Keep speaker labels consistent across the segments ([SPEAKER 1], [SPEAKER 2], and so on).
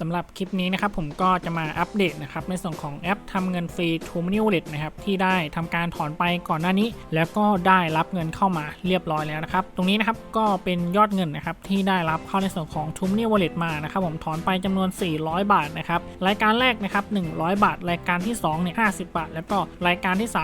[SPEAKER 1] สำหรับคลิปนี้นะครับผมก็จะมาอัปเดตนะครับในส่วนของแอปทำเงินฟรี t o m o n e y Wallet นะครับที่ได้ทำการถอนไปก่อนหน้านี้ แล้วก็ได้รับเงินเข้ามาเรียบร้อยแล้วนะครับตรงนี้นะครับก็เป็นยอดเงินนะครับที่ได้รับเข้าในส่วนของ t o m o n e y Wallet มานะครับผมถอนไปจำนวน 400 บาทนะครับรายการแรกนะครับ100 บาท รายการที่2เนี่ย50 บาท แล้วก็รายการที่ 3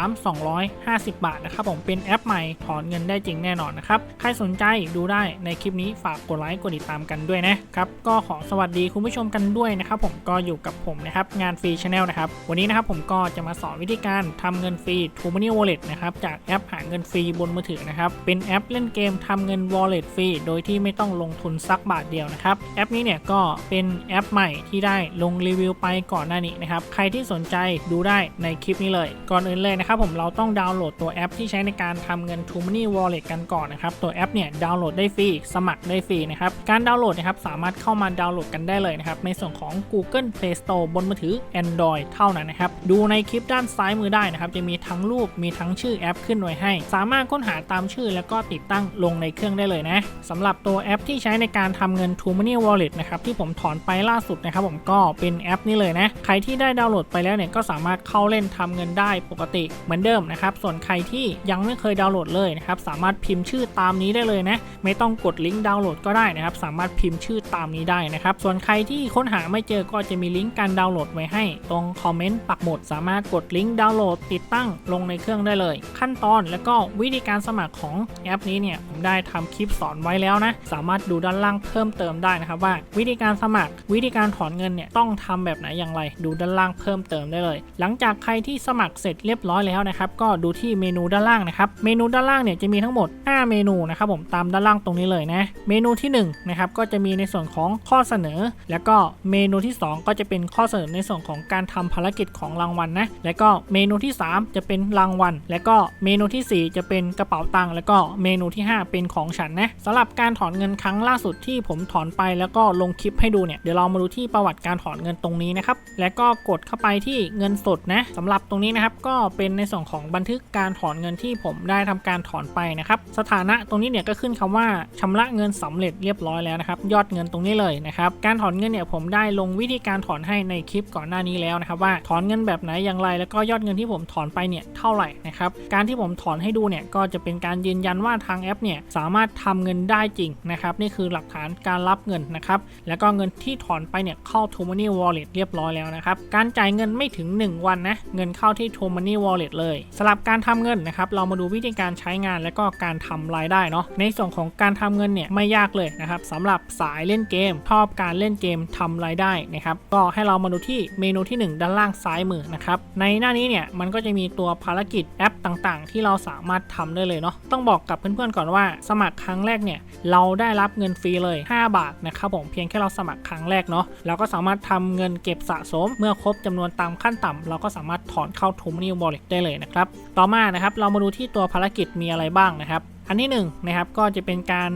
[SPEAKER 1] 250 บาทนะครับผมเป็นแอปใหม่ถอนเงินได้จริงแน่นอนนะครับใครสนใจดูได้ในคลิปนี้ฝากกดไลค์กดติดตามกันด้วยนะครับก็ขอสวัสดีคุณผู้ชมกันด้วยนะครับผมก็อยู่กับผมนะครับงานฟรีชาแนลนะครับวันนี้นะครับผมก็จะมาสอนวิธีการทำเงินฟรี t o m o n e y Wallet นะครับจากแอปหาเงินฟรีบนมือถือนะครับเป็นแอปเล่นเกมทำเงิน Wallet ฟรีโดยที่ไม่ต้องลงทุนสักบาทเดียวนะครับแอปนี้เนี่ยก็เป็นแอปใหม่ที่ได้ลงรีวิวไปก่อนหน้านี้นะครับใครที่สนใจดูได้ในคลิปนี้เลย ก่อนอื่นเลยนะครับผมเราต้องดาวน์โหลดตัวแอปที่ใช้ในการทำเงิน t o m o n e y Wallet กันก่อนนะครับตัวแอปเนี่ยดาวน์โหลดได้ฟรีสมัครได้ฟรีนะครับการดาวน์โหลดนะครับสามารถเข้ามาดาวน์โหลดกันได้เลยนะครับในส่วนของ Google Play Store บนมือถือ Android เท่านั้นนะครับ ดูในคลิปด้านซ้ายมือได้นะครับ จะมีทั้งรูปมีทั้งชื่อแอปขึ้นไว้ให้ สามารถค้นหาตามชื่อแล้วก็ติดตั้งลงในเครื่องได้เลยนะสำหรับตัวแอปที่ใช้ในการทำเงิน t o m o n e y Wallet นะครับที่ผมถอนไปล่าสุดนะครับผมก็เป็นแอปนี้เลยนะ ใครที่ได้ดาวน์โหลดไปแล้วเนี่ยก็สามารถเข้าเล่นทำเงินได้ปกติเหมือนเดิมนะครับส่วนใครที่ยังไม่เคยดาวน์โหลดเลยนะครับสามารถพิมพ์ชื่อตามนี้ได้เลยนะไม่ต้องกดลิงก์ดาวน์โหลดก็ได้นะครับสามารถพิมพ์ชื่อตามนี้ได้นะครับส่วนใครที่ค้นหาไม่เจอก็จะมีลิงก์การดาวน์โหลดไว้ให้ ตรงคอมเมนต์ปักหมุดสามารถกดลิงก์ดาวน์โหลดติดตั้งลงในเครื่องได้เลย ขั้นตอนและก็วิธีการสมัครของแอปนี้เนี่ยผมได้ทำคลิปสอนไว้แล้วนะ สามารถดูด้านล่างเพิ่มเติมได้นะครับว่า วิธีการสมัครวิธีการถอนเงินเนี่ยต้องทำแบบไหนอย่างไร ดูด้านล่างเพิ่มเติมได้เลย หลังจากใครที่สมัครเสร็จเรียบร้อยแล้วนะครับก็ดูที่เมนูด้านล่างนะครับเมนูด้านล่างเนี่ยจะมีทั้งหมด 5 เมนูนะครับผมตามด้านล่างตรงนี้เลยนะ เมนูที่1นะครับก็จะมีในส่วนของข้อเสนอ แล้วก็เมนูที่ 2 ก็จะเป็นข้อเสนอในส่วนของการทำภารกิจของรางวัลนะแล้วก็เมนูที่ 3 จะเป็นรางวัล แล้วก็เมนูทีสี่ 4 จะเป็นกระเป๋าตังค์แล้วก็เมนูที่ 5 เป็นของฉันนะสำหรับการถอนเงินครั้งล่าสุดที่ผมถอนไปแล้วก็ลงคลิปให้ดูเนี่ยเดี๋ยวเรามาดูที่ประวัติการถอนเงินตรงนี้นะครับแล้วก็กดเข้าไปที่เงินสดนะสำหรับตรงนี้นะครับก็เป็นในส่วนของบันทึกการถอนเงินที่ผมได้ทำการถอนไปนะครับสถานะตรงนี้เนี่ยก็ขึ้นคำว่าชำระเงินสำเร็จเรียบร้อยแล้วนะครับยอดเงินตรงนี้เลยนะครับการถอนเงินเนี่ยผมได้ลงวิธีการถอนให้ในคลิปก่อนหน้านี้แล้วนะครับว่าถอนเงินแบบไหนอย่างไร แล้วก็ยอดเงินที่ผมถอนไปเนี่ยเท่าไหร่นะครับการที่ผมถอนให้ดูเนี่ยก็จะเป็นการยืนยันว่าทางแอปเนี่ยสามารถทำเงินได้จริงนะครับนี่คือหลักฐานการรับเงินนะครับแล้วก็เงินที่ถอนไปเนี่ยเข้า t o m o n e y Wallet เรียบร้อยแล้วนะครับการจ่ายเงินไม่ถึง 1 วันนะเงินเข้าที่ t o m o n e y Wallet เลยสำหรับการทำเงินนะครับเรามาดูวิธีการใช้งานและก็การทำรายได้เนาะในส่วนของการทำเงินเนี่ยไม่ยากเลยนะครับสำหรับสายเล่นเกมชอบการเล่นเกมททำรายได้นะครับ ก็ให้เรามาดูที่เมนูที่ 1 ด้านล่างซ้ายมือนะครับ ในหน้านี้เนี่ยมันก็จะมีตัวภารกิจแอปต่างๆ ที่เราสามารถทำได้เลยเนาะ ต้องบอกกับเพื่อนๆก่อนว่า สมัครครั้งแรกเนี่ยเราได้รับเงินฟรีเลย 5 บาทนะครับผม เพียงแค่เราสมัครครั้งแรกเนาะ เราก็สามารถทำเงินเก็บสะสม เมื่อครบจำนวนตามขั้นต่ำเราก็สามารถถอนเข้า t o m o n e y Wallet ได้เลยนะครับ ต่อมานะครับเรามาดูที่ตัวภารกิจมีอะไรบ้างนะครับ อันที่1นนะครับก็จะเป็นการ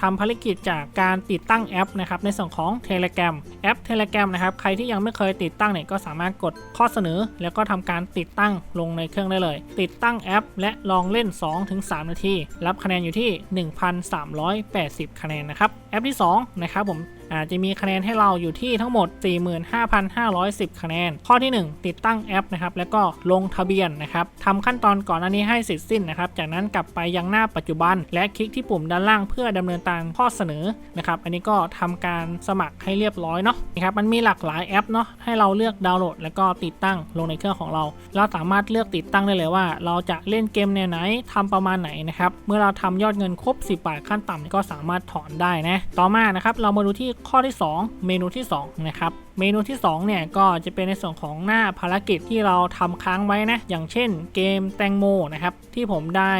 [SPEAKER 1] ทำภารกิจจากการติดตั้งแอปนะครับในส่วนของ Telegram แอป Telegram นะครับใครที่ยังไม่เคยติดตั้งเนี่ยก็สามารถกดข้อเสนอ แล้วก็ทำการติดตั้งลงในเครื่องได้เลย ติดตั้งแอป และลองเล่น 2-3 นาที รับคะแนนอยู่ที่ 1,380 คะแนนนะครับแอปที่2นะครับผม อาจจะมีคะแนนให้เราอยู่ที่ทั้งหมด 45,510 คะแนน ข้อที่ 1 ติดตั้งแอปนะครับ แล้วก็ลงทะเบียนนะครับทำขั้นตอนก่อนอันนี้ให้เสร็จสิ้นนะครับ จากนั้นกลับไปยังหน้าปัจจุบัน และคลิกที่ปุ่มด้านล่างเพื่อดำเนินตามข้อเสนอนะครับ อันนี้ก็ทำการสมัครให้เรียบร้อยเนาะนะครับ มันมีหลากหลายแอปเนาะ ให้เราเลือกดาวน์โหลด แล้วก็ติดตั้งลงในเครื่องของเรา เราสามารถเลือกติดตั้งได้เลยว่า เราจะเล่นเกมแนวไหนทำประมาณไหนนะครับ เมื่อเราทำยอดเงินครบ 10 บาทขั้นต่ำก็สามารถถอนได้นะ ต่อมานะครับเรามาดูที่ข้อที่ 2 เมนูที่2นะครับ เมนูที่2เนี่ยก็จะเป็นในส่วนของหน้าภารกิจที่เราทำค้างไว้นะ อย่างเช่นเกมแตงโมนะครับที่ผมได้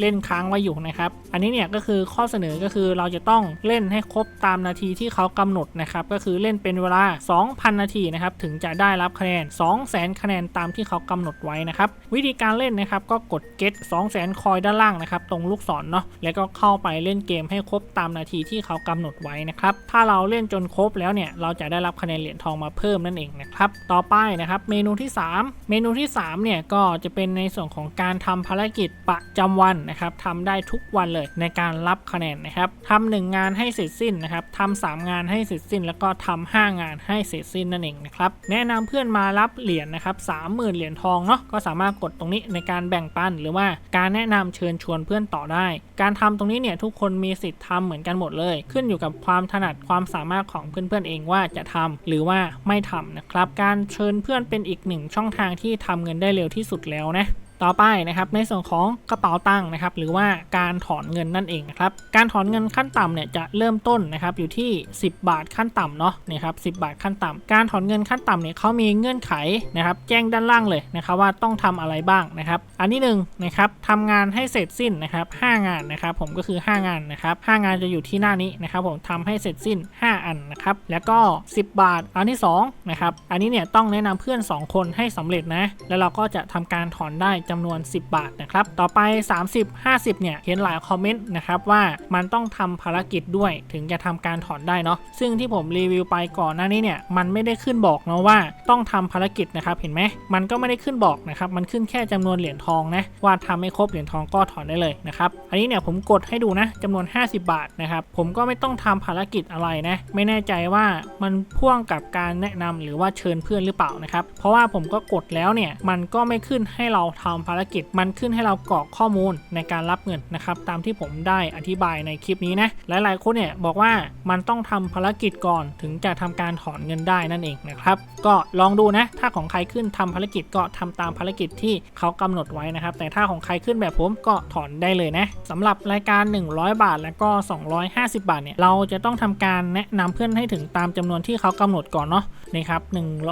[SPEAKER 1] เล่นค้างไว้อยู่นะครับ อันนี้เนี่ยก็คือข้อเสนอก็คือเราจะต้องเล่นให้ครบตามนาทีที่เขากำหนดนะครับก็คือเล่นเป็นเวลา 2,000 นาทีนะครับถึงจะได้รับคะแนน 200,000 คะแนนตามที่เขากำหนดไว้นะครับวิธีการเล่นนะครับก็กด get 200,000 คอยด้านล่างนะครับตรงลูกศรเนาะแล้วก็เข้าไปเล่นเกมให้ครบตามนาทีที่เขากำหนดไว้นะครับถ้าเราเล่นจนครบแล้วเนี่ยเราจะได้รับคะแนนเหรียญทองมาเพิ่มนั่นเองนะครับต่อไปนะครับเมนูที่ 3 เมนูที่3เนี่ยก็จะเป็นในส่วนของการทำภารกิจประจำวันนะครับทำได้ทุกวันเลยในการรับคะแนนนะครับทำหนึ่งงานให้เสร็จสิ้นนะครับทำสามงานให้เสร็จสิ้น แล้วก็ทำห้างานให้เสร็จสิ้นนั่นเองนะครับแนะนำเพื่อนมารับเหรียญนะครับสามหมื่นเหรียญทองเนาะก็สามารถกดตรงนี้ในการแบ่งปันหรือว่าการแนะนำเชิญชวนเพื่อนต่อได้ การทำตรงนี้เนี่ยทุกคนมีสิทธิ์ทำเหมือนกันหมดเลย ขึ้นอยู่กับความถนัดความสามารถของเพื่อนๆเองว่าจะทำหรือว่าไม่ทำนะครับ การเชิญเพื่อนเป็นอีกหนึ่งช่องทางที่ทำเงินได้เร็วที่สุดแล้วนะ ต่อไปนะครับในส่วนของกระเป๋าตังค์นะครับหรือว่าการถอนเงินนั่นเองนะครับการถอนเงินขั้นต่ำเนี่ยจะเริ่มต้นนะครับอยู่ที่ 10 บาทขั้นต่ำเนาะนี่ครับ10บาทขั้นต่ำการถอนเงินขั้นต่ำเนี่ยเขามีเงื่อนไขนะครับแจ้งด้านล่างเลยนะครับว่าต้องทำอะไรบ้างนะครับอันที่หนึ่งนะครับทำงานให้เสร็จสิ้นนะครับ5งานนะครับผมก็คือ 5 งานนะครับ5งานจะอยู่ที่หน้านี้นะครับผมทำให้เสร็จสิ้น 5 อันนะครับแล้วก็ 10 บาทอันที่2นะครับอันนี้เนี่ยต้องแนะนำเพื่อน 2 คนให้สำเร็จนะแล้วเราก็จะทำการถอนได้จำนวน 10 บาทนะครับ ต่อไป 30 50 เนี่ย เห็นหลายคอมเมนต์นะครับว่ามันต้องทำภารกิจด้วยถึงจะทำการถอนได้เนาะ ซึ่งที่ผมรีวิวไปก่อนหน้านี้เนี่ย มันไม่ได้ขึ้นบอกเนาะว่าต้องทำภารกิจนะครับ เห็นไหม มันก็ไม่ได้ขึ้นบอกนะครับ มันขึ้นแค่จำนวนเหรียญทองนะ ว่าทำไม่ครบเหรียญทองก็ถอนได้เลยนะครับ อันนี้เนี่ยผมกดให้ดูนะจำนวน 50 บาทนะครับ ผมก็ไม่ต้องทำภารกิจอะไรนะ ไม่แน่ใจว่ามันพ่วงกับการแนะนำหรือว่าเชิญเพื่อนหรือเปล่านะครับ เพราะว่าผมก็กดแล้วเนี่ย มันก็ไม่ขึ้นให้เราทำภารกิจมันขึ้นให้เรากรอกข้อมูลในการรับเงินนะครับตามที่ผมได้อธิบายในคลิปนี้นะหลายๆคนเนี่ยบอกว่ามันต้องทำภารกิจก่อนถึงจะทำการถอนเงินได้นั่นเองนะครับก็ลองดูนะถ้าของใครขึ้นทำภารกิจก็ทำตามภารกิจที่เขากำหนดไว้นะครับแต่ถ้าของใครขึ้นแบบผมก็ถอนได้เลยนะสำหรับรายการ 100 บาทแล้วก็ 250 บาทเนี่ยเราจะต้องทำการแนะนำเพื่อนให้ถึงตามจำนวนที่เขากำหนดก่อนเนาะนี่ครับ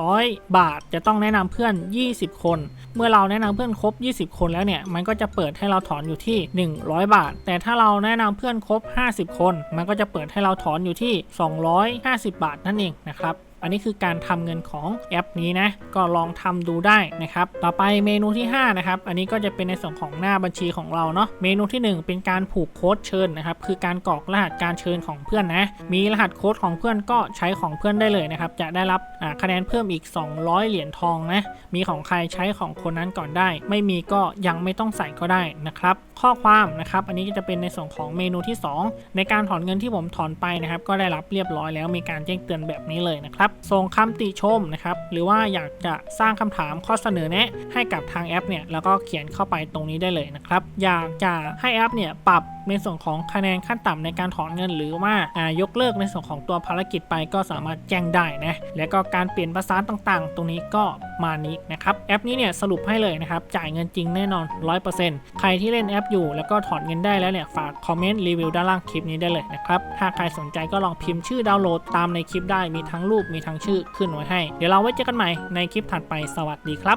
[SPEAKER 1] 100 บาทจะต้องแนะนำเพื่อน 20 คน เมื่อเราแนะนำเพื่อนครบ20 คนแล้วเนี่ย มันก็จะเปิดให้เราถอนอยู่ที่ 100 บาท แต่ถ้าเราแนะนำเพื่อนครบ 50 คน มันก็จะเปิดให้เราถอนอยู่ที่ 250 บาทนั่นเองนะครับ อันนี้คือการทำเงินของแอปนี้นะ ก็ลองทำดูได้นะครับ ต่อไปเมนูที่ 5 นะครับ อันนี้ก็จะเป็นในส่วนของหน้าบัญชีของเราเนาะ เมนูที่ 1 เป็นการผูกโค้ดเชิญนะครับ คือการกรอกรหัสการเชิญของเพื่อนนะ มีรหัสโค้ดของเพื่อนก็ใช้ของเพื่อนได้เลยนะครับ จะได้รับคะแนนเพิ่มอีก 200 เหรียญทองนะ มีของใครใช้ของคนนั้นก่อนได้ ไม่มีก็ยังไม่ต้องใส่ก็ได้นะครับ ข้อความนะครับ อันนี้ก็จะเป็นในส่วนของเมนูที่ 2 ในการถอนเงินที่ผมถอนไปนะครับ ก็ได้รับเรียบร้อยแล้วมีการแจ้งเตือนแบบนี้เลยนะครับ ส่งคำติชมนะครับ หรือว่าอยากจะสร้างคำถามข้อเสนอแนะให้กับทางแอปเนี่ย แล้วก็เขียนเข้าไปตรงนี้ได้เลยนะครับ อยากจะให้แอปเนี่ยปรับ ในส่วนของคะแนนขั้นต่ำในการถอนเงิน หรือว่าอ่ายกเลิกในส่วนของตัวภารกิจไปก็สามารถแจ้งได้นะ แล้วก็การเปลี่ยนภาษาต่างๆ ตรงนี้ก็มานี้นะครับ แอปนี้เนี่ยสรุปให้เลยนะครับ จ่ายเงินจริงแน่นอน 100%ใครที่เล่นแอปอยู่แล้วก็ถอนเงินได้แล้วเนี่ยฝากคอมเมนต์รีวิวด้านล่างคลิปนี้ได้เลยนะครับ ถ้าใครสนใจก็ลองพิมพ์ชื่อดาวน์โหลดตามในคลิปได้มีทั้งรูปมีทั้งชื่อขึ้นไว้ให้ เดี๋ยวเราไว้เจอกันใหม่ในคลิปถัดไปสวัสดีครับ